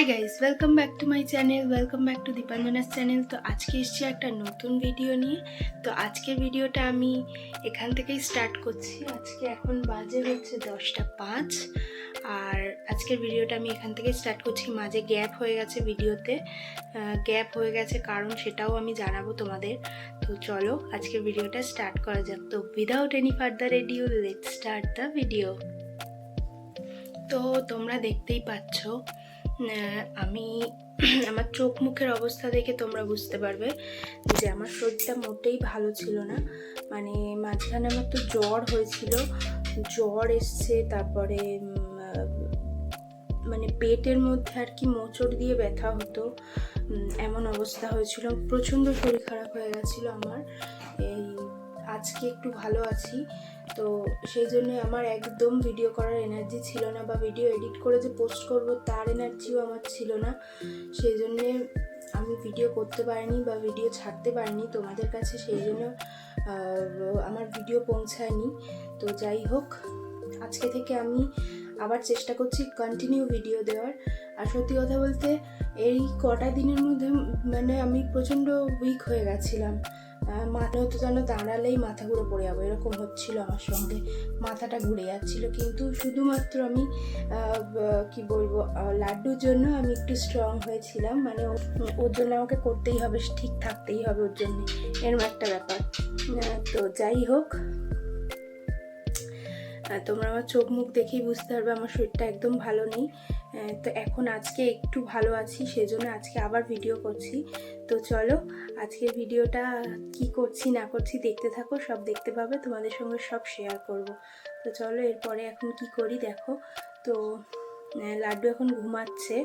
Hi guys welcome back to my channel welcome back to Dipanjana's channel তো আজকে এসেছি একটা নতুন ভিডিও নিয়ে। তো আজকের ভিডিওটা আমি এখান থেকেই স্টার্ট করছি। আজকে এখন বাজে হচ্ছে দশটা পাঁচ। আর আজকের ভিডিওটা আমি এখান থেকেই স্টার্ট করছি। মাঝে গ্যাপ হয়ে গেছে ভিডিওতে গ্যাপ হয়ে গেছে কারণ সেটাও আমি জানাব তোমাদের। তো চলো আজকের ভিডিওটা স্টার্ট করা যাক। তো without any further ado let start the video তো তোমরা দেখতেই পাচ্ছ আমি আমার চোখ মুখের অবস্থা দেখে তোমরা বুঝতে পারবে যে আমার শরীরটা মোটেই ভালো ছিল না। মানে মাঝখানে আমার তো জ্বর হয়েছিল। জ্বর এসছে, তারপরে মানে পেটের মধ্যে আর কি মোচড় দিয়ে ব্যথা হতো। এমন অবস্থা হয়েছিল। প্রচণ্ড শরীর খারাপ হয়ে গেছিল আমার। এই আজকে একটু ভালো আছি। তো সেই জন্য আমার একদম ভিডিও করার এনার্জি ছিল না বা ভিডিও এডিট করে যে পোস্ট করব তার এনার্জিও আমার ছিল না। সেই জন্যে আমি ভিডিও করতে পারিনি বা ভিডিও ছাড়তে পারিনি তোমাদের কাছে, সেই জন্য আমার ভিডিও পৌঁছায়নি। তো যাই হোক, আজকে থেকে আমি আবার চেষ্টা করছি কন্টিনিউ ভিডিও দেওয়ার। আর সত্যি কথা বলতে, এই কটা দিনের মধ্যে মানে আমি প্রচণ্ড উইক হয়ে গেছিলাম। মাথা হতো যেন দাঁড়ালেই মাথা ঘুরে পড়ে যাব, এরকম হচ্ছিল আমার সঙ্গে। মাথাটা ঘুরে যাচ্ছিল, কিন্তু শুধুমাত্র আমি কি বলব লাড্ডুর জন্য আমি একটু স্ট্রং হয়েছিলাম। মানে ওর জন্য আমাকে করতেই হবে, ঠিক থাকতেই হবে ওর জন্য। এরম একটা ব্যাপার। তো যাই হোক তোমরা আমার চোখ মুখ দেখেই বুঝতে পারবে, আমার শরীরটা একদম ভালো নেই। তো এখন আজকে একটু ভালো আছি, সেজন্য আজকে আবার ভিডিও করছি। তো চলো, আজকের ভিডিওটা কি করছি, না করছি দেখতে থাকো, সব দেখতে পাবে, তোমাদের সঙ্গে সব শেয়ার করব। তো চলো, এরপরে এখন কি করি দেখো। তো লাড্ডু এখন ঘুমাচ্ছে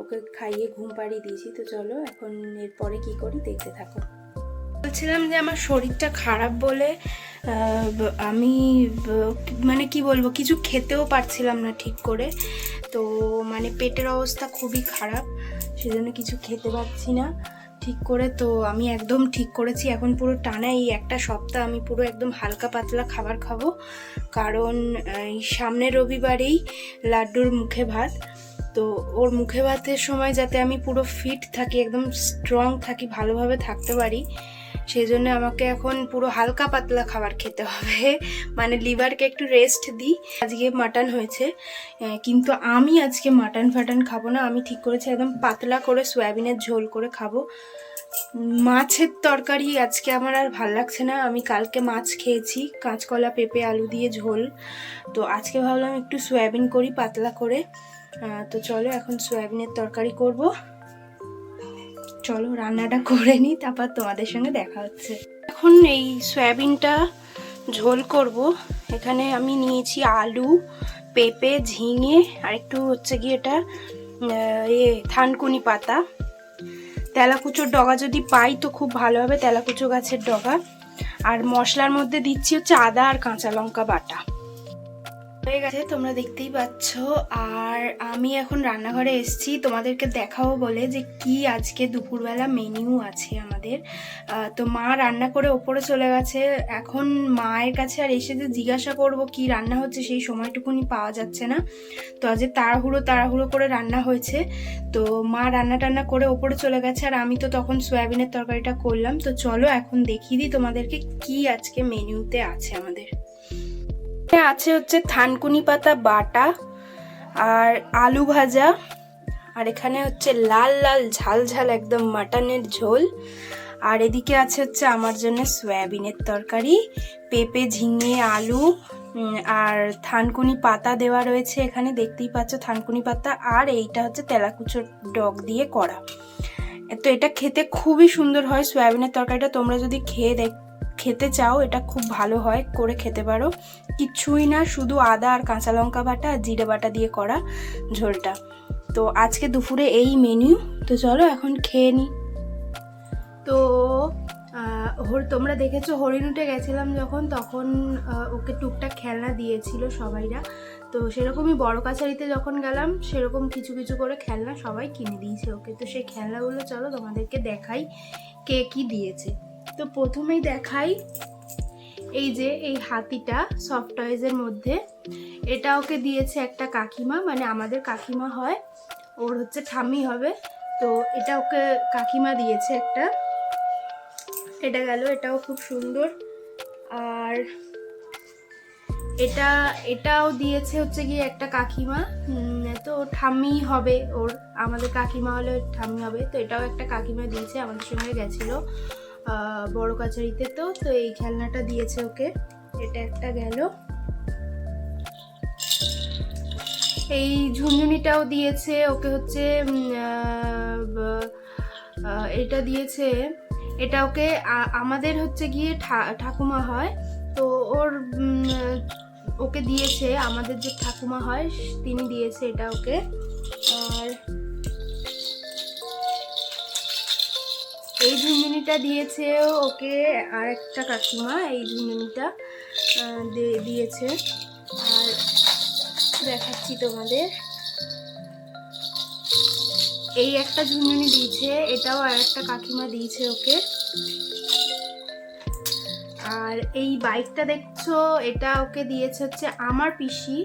ওকে খাইয়ে ঘুম পাড়িয়ে দিয়েছি। তো চলো, এখন এরপরে কি করি দেখতে থাকো। বলছিলাম যে আমার শরীরটা খারাপ বলে আমি মানে কি বলব, কিছু খেতেও পারছিলাম না ঠিক করে। তো মানে পেটের অবস্থা খুবই খারাপ, সেজন্য কিছু খেতে পারছি না ঠিক করে। তো আমি একদম ঠিক করেছি, এখন পুরো টানা এই একটা সপ্তাহ আমি পুরো একদম হালকা পাতলা খাবার খাব। কারণ, এই সামনের রবিবারেই লাড্ডুর মুখে ভাত। তো ওর মুখে ভাতের সময় যাতে আমি পুরো ফিট থাকি, একদম স্ট্রং থাকি, ভালোভাবে থাকতে পারি সেই জন্য আমাকে এখন পুরো হালকা পাতলা খাবার খেতে হবে। মানে লিভারকে একটু রেস্ট দিই। আজকে মাটন হয়েছে। কিন্তু আমি আজকে মাটন ফাটন খাব না। আমি ঠিক করেছি একদম পাতলা করে সয়াবিনের ঝোল করে খাব। মাছের তরকারি আজকে আমার আর ভালো লাগছে না। আমি কালকে মাছ খেয়েছি, কাঁচকলা, পেঁপে, আলু দিয়ে ঝোল। তো আজকে ভাবলাম একটু সয়াবিন করি পাতলা করে। তো চলো এখন সয়াবিনের তরকারি করব। চলো রান্নাটা করে নিই তারপর তোমাদের সঙ্গে দেখা হচ্ছে। এখন এই সয়াবিনটা ঝোল করব। এখানে আমি নিয়েছি আলু, পেঁপে, ঝিঙে, আর একটু হচ্ছে গিয়ে এটা এ থানকুনি পাতা। তেলাকুচোর ডগা যদি পাই তো খুব ভালো হবে, তেলাকুচো গাছের ডগা। আর মশলার মধ্যে দিচ্ছি হচ্ছে আদা আর কাঁচা লঙ্কা বাটা। হয়ে গেছে, তোমরা দেখতেই পাচ্ছ। আর আমি এখন রান্নাঘরে এসেছি, তোমাদেরকে দেখাবো বলে যে কি আজকে দুপুরবেলা মেনু আছে আমাদের। তো মা রান্না করে ওপরে চলে গেছে। এখন মায়ের কাছে আর এসে যে জিজ্ঞাসা করব কি রান্না হচ্ছে, সেই সময়টুকুনি পাওয়া যাচ্ছে না। তো আজ তাড়াহুড়ো তাড়াহুড়ো করে রান্না হয়েছে। তো মা রান্না টান্না করে ওপরে চলে গেছে, আর আমি তো তখন সয়াবিনের তরকারিটা করলাম। তো চলো এখন দেখিয়ে দিই তোমাদেরকে কি আজকে মেনুতে আছে আমাদের। আছে হচ্ছে থানকুনি পাতা বাটা আর আলু ভাজা। আর এখানে হচ্ছে লাল লাল, ঝাল ঝাল একদম মাটনের ঝোল। আর এদিকে আছে হচ্ছে আমার জন্য সয়াবিনের তরকারি, পেঁপে, ঝিঙে, আলু আর থানকুনি পাতা দেওয়া রয়েছে এখানে। দেখতেই পাচ্ছ থানকুনি পাতা। আর এইটা হচ্ছে তেলাকুচোর ডগ দিয়ে করা। তো এটা খেতে খুবই সুন্দর হয় সয়াবিনের তরকারিটা। তোমরা যদি খেয়ে দেখ খেতে চাও, এটা খুব ভালো হয়, করে খেতে পারো। কিচ্ছুই না, শুধু আদা আর কাঁচা লঙ্কা বাটা আর জিরে বাটা দিয়ে করা ঝোলটা। তো আজকে দুপুরে এই মেনু তো চলো এখন খেয়ে নিই তো তোমরা দেখেছ হরিণ উঠে গেছিলাম যখন, তখন ওকে টুকটাক খেলনা দিয়েছিল সবাইরা। তো সেরকমই বড় কাছারিতে যখন গেলাম, সেরকম কিছু কিছু করে খেলনা সবাই কিনে দিয়েছে ওকে। তো সেই খেলনাগুলো চলো তোমাদেরকে দেখাই কে কি দিয়েছে। তো প্রথমেই দেখাই এই যে এই হাতিটা সফট টয়েজের মধ্যে। এটা ওকে দিয়েছে একটা কাকিমা মানে আমাদের কাকিমা হয়, ওর হচ্ছে ঠাম্মি হবে। তো এটা ওকে কাকিমা দিয়েছে একটা। এটা গেল, এটাও খুব সুন্দর। আর এটা, এটাও দিয়েছে হচ্ছে গিয়ে একটা কাকিমা। তো ঠাম্মি হবে ওর, আমাদের কাকিমা হলে ঠাম্মি হবে। তো এটাও একটা কাকিমা দিয়েছে, আমাদের সঙ্গে গেছিল। বড় কাছারিতে তো তো এই খেলনাটা দিয়েছে ওকে। এটা একটা গেল। এই ঝুনঝুনিটাও দিয়েছে, ওকে হচ্ছে এটা দিয়েছে। এটা ওকে আমাদের হচ্ছে গিয়ে ঠাকুমা হয়। তো ওর ওকে দিয়েছে, আমাদের যে ঠাকুমা হয়, তিনি দিয়েছে এটা ওকে। আর ঝুনঝুনিটা দিয়েছে ওকে আর একটা কাকিমা এই আহ, দিয়েছে। আর দেখাচ্ছি তোমাদের। এই একটা ঝুনঝুনি দিয়েছে এটাও আর একটা কাকিমা দিয়েছে ওকে। আর এই বাইকটা দেখছ এটা ওকে দিয়েছে হচ্ছে আমার পিসি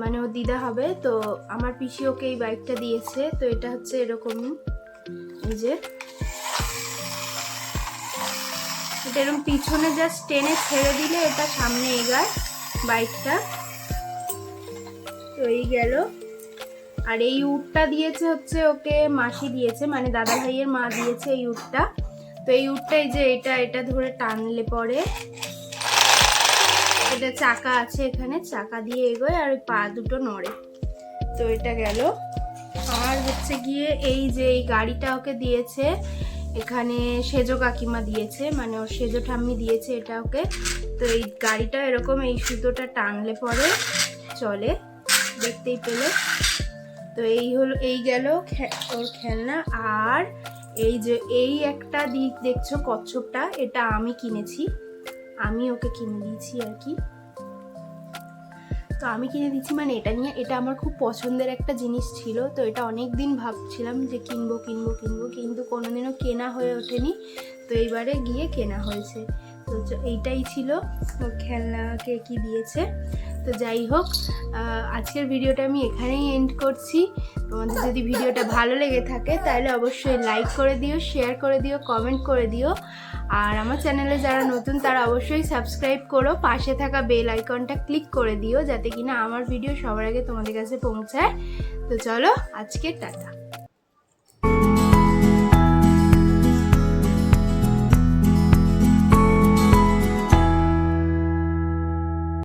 মানে ও দিদা হবে তো আমার পিসি ওকে এই বাইকটা দিয়েছে তো এটা হচ্ছে এরকমই। এই যে এরকম পিছনে জাস্ট টেনে ছেড়ে দিলে এটা সামনে এগায় বাইকটা। তো এই গেল। আর এই উটটা দিয়েছে হচ্ছে ওকে মাসি দিয়েছে মানে দাদা ভাইয়ের মা দিয়েছে এই উটটা। তো এই উটটা এই যে এটা এটা ধরে টানলে পরে। এটা চাকা আছে এখানে, চাকা দিয়ে এগোয় আর পা দুটো নড়ে। তো এটা গেল। আর হচ্ছে গিয়ে এই যে এই গাড়িটা ওকে দিয়েছে এখানে সেজো কাকিমা দিয়েছে মানে ওর সেজো ঠাম্মি দিয়েছে এটা ওকে তো এই গাড়িটা এরকম এই সুতোটা টানলে পরে চলে, দেখতেই পেলে। তো এই হলো, এই গেল ওর খেলনা। আর এই যে, এই একটা দিক দেখছ কচ্ছপটা, এটা আমি কিনেছি। আমি ওকে কিনে দিয়েছি আর কি। তো আমি কিনে দিচ্ছি মানে এটা নিয়ে, এটা আমার খুব পছন্দের একটা জিনিস ছিল। তো এটা অনেক দিন ভাবছিলাম যে কিনবো কিনবো কিনবো, কিন্তু কোনোদিনও কেনা হয়ে ওঠেনি। তো এইবারে গিয়ে কেনা হয়েছে। তো এইটাই ছিল। খেলনাকে কি দিয়েছে? তো যাই হোক আজকের ভিডিওটা আমি এখানেই এন্ড করছি। তোমাদের যদি ভিডিওটা ভালো লেগে থাকে, তাহলে অবশ্যই লাইক করে দিও শেয়ার করে দিও কমেন্ট করে দিও। আর আমার চ্যানেলে যারা নতুন, তারা অবশ্যই সাবস্ক্রাইব করো। পাশে থাকা বেল আইকনটা ক্লিক করে দিও, যাতে কিনা আমার ভিডিও সবার আগে তোমাদের কাছে পৌঁছায়। তো চলো, আজকে টাটা।